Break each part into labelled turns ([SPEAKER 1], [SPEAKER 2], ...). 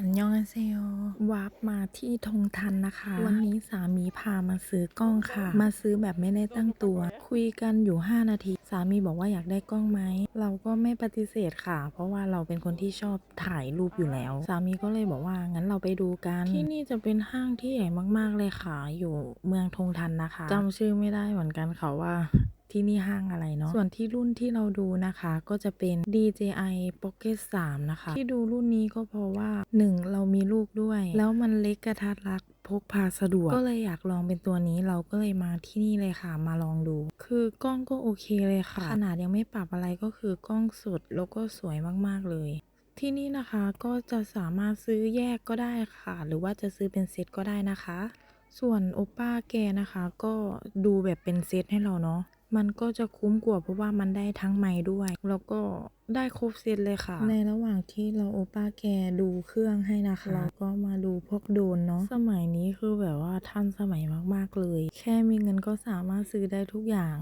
[SPEAKER 1] อันยองอันเซโยวาร์ปมาที่ทงทันนะคะ วันนี้สามีพามาซื้อกล้องค่ะ มาซื้อแบบไม่ได้ตั้งตัว คุยกันอยู่ 5 นาที สามีบอกว่าอยากได้กล้องไหม เราก็ไม่ปฏิเสธค่ะ เพราะว่าเราเป็นคนที่ชอบถ่ายรูปอยู่แล้ว สามีก็เลยบอกว่างั้นเราไปดูกัน ที่นี่จะเป็นห้างที่ใหญ่มากๆเลยค่ะ อยู่เมืองทงทันนะคะจำชื่อไม่ได้เหมือนกันค่ะว่า ที่นี่ห้างอะไรเนาะส่วนที่รุ่นที่เราดูนะคะ ก็จะเป็น DJI Pocket 3 นะคะ ที่ดูรุ่นนี้ก็เพราะว่า 1. เรามีลูกด้วย แล้วมันเล็กกระทัดรัดพกพาสะดวก ก็เลยอยากลองเป็นตัวนี้เราก็เลยมาที่นี่เลยค่ะ มาลองดู คือกล้องก็โอเคเลยค่ะ ขนาดยังไม่ปรับอะไรก็คือกล้องสดแล้วก็สวยมากๆเลยที่นี่นะคะก็จะสามารถซื้อแยกก็ได้ค่ะ หรือว่าจะซื้อเป็นเซตก็ได้นะคะ ส่วนโอป้าแกนะคะ ก็ดูแบบเป็นเซตให้เราเนาะ มันก็จะคุ้มกว่าเพราะว่ามันได้ทั้งไม้ด้วย แล้วก็ได้ครบเซตเลยค่ะ ในระหว่างที่เราโอป้าแกดูเครื่องให้นะคะ เราก็มาดูพวกโดรนเนาะสมัยนี้คือแบบว่าทันสมัยมากๆเลย แค่มีเงินก็สามารถซื้อได้ทุกอย่าง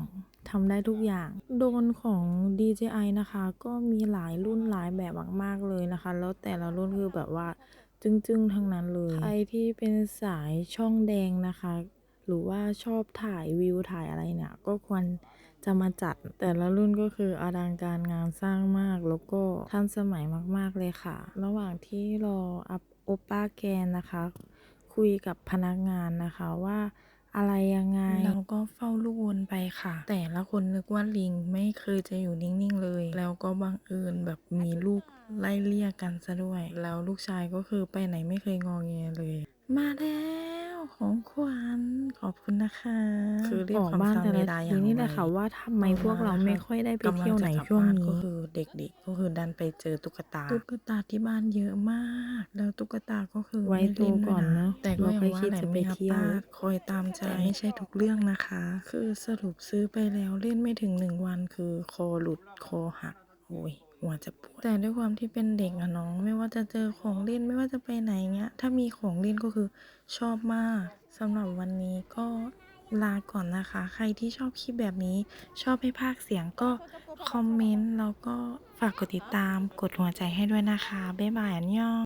[SPEAKER 1] ทำได้ทุกอย่าง โดรนของ DJI นะคะ ก็มีหลายรุ่นหลายแบบมากๆเลยนะคะ แล้วแต่ละรุ่นคือแบบว่าจึ้งๆ ทั้งนั้นเลย ใครที่เป็นสายช่องแดงนะคะ หรือว่าชอบถ่ายวิวถ่ายอะไรเนี่ย ก็ควรจะมาจัด แต่ละรุ่นก็คืออลังการงานสร้างมากแล้วก็ทันสมัยมาก ๆ เลยค่ะ ระหว่างที่รออัพโอป้าแกนนะคะ คุยกับพนักงานนะคะว่าอะไรยังไง เราก็เฝ้าลูกวนไปค่ะ แต่ละคนนึกว่าลิงไม่เคยจะอยู่นิ่งๆเลย แล้วก็บังเอิญแบบมีลูกไล่เลี่ยกันซะด้วย แล้วลูกชายก็คือไปไหนไม่เคยงอแงเลย มาแล้ว ของขวัญขอบคุณนะคะคือเรียกความบ้านแต่ละทีนี่แหละค่ะว่าทำไมพวกเราไม่ค่อยได้ไปเที่ยวไหนช่วงนี้ก็คือเด็กๆก็คือดันไปเจอตุ๊กตา ตุ๊กตาที่บ้านเยอะมาก แล้วตุ๊กตาก็คือ
[SPEAKER 2] ไว้โตก่อนเนอะ
[SPEAKER 1] แต่ก็ยัง
[SPEAKER 2] เราค่อย
[SPEAKER 1] ว่า
[SPEAKER 2] คิด
[SPEAKER 1] แหละ
[SPEAKER 2] จะไป
[SPEAKER 1] ม่
[SPEAKER 2] เที่ยว
[SPEAKER 1] อัพคอยตามใจแต่ไม่ใช่ทุกเรื่องนะคะ คือสรุปซื้อไปแล้วเล่นไม่ถึงหนึ่งวันคือคอหลุดคอหัก โอ้ยหัวจะปวดแต่ด้วยความที่เป็นเด็กอะน้อง ไม่ว่าจะเจอของเล่นไม่ว่าจะไปไหนเงี้ย ถ้ามีของเล่นก็คือชอบมากสำหรับวันนี้ก็ลาก่อนนะคะ ใครที่ชอบคลิปแบบนี้ ชอบให้ภาคเสียงก็คอมเมนต์แล้วก็ฝากกดติดตามกดหัวใจให้ด้วยนะคะ บ๊ายบายอันยอง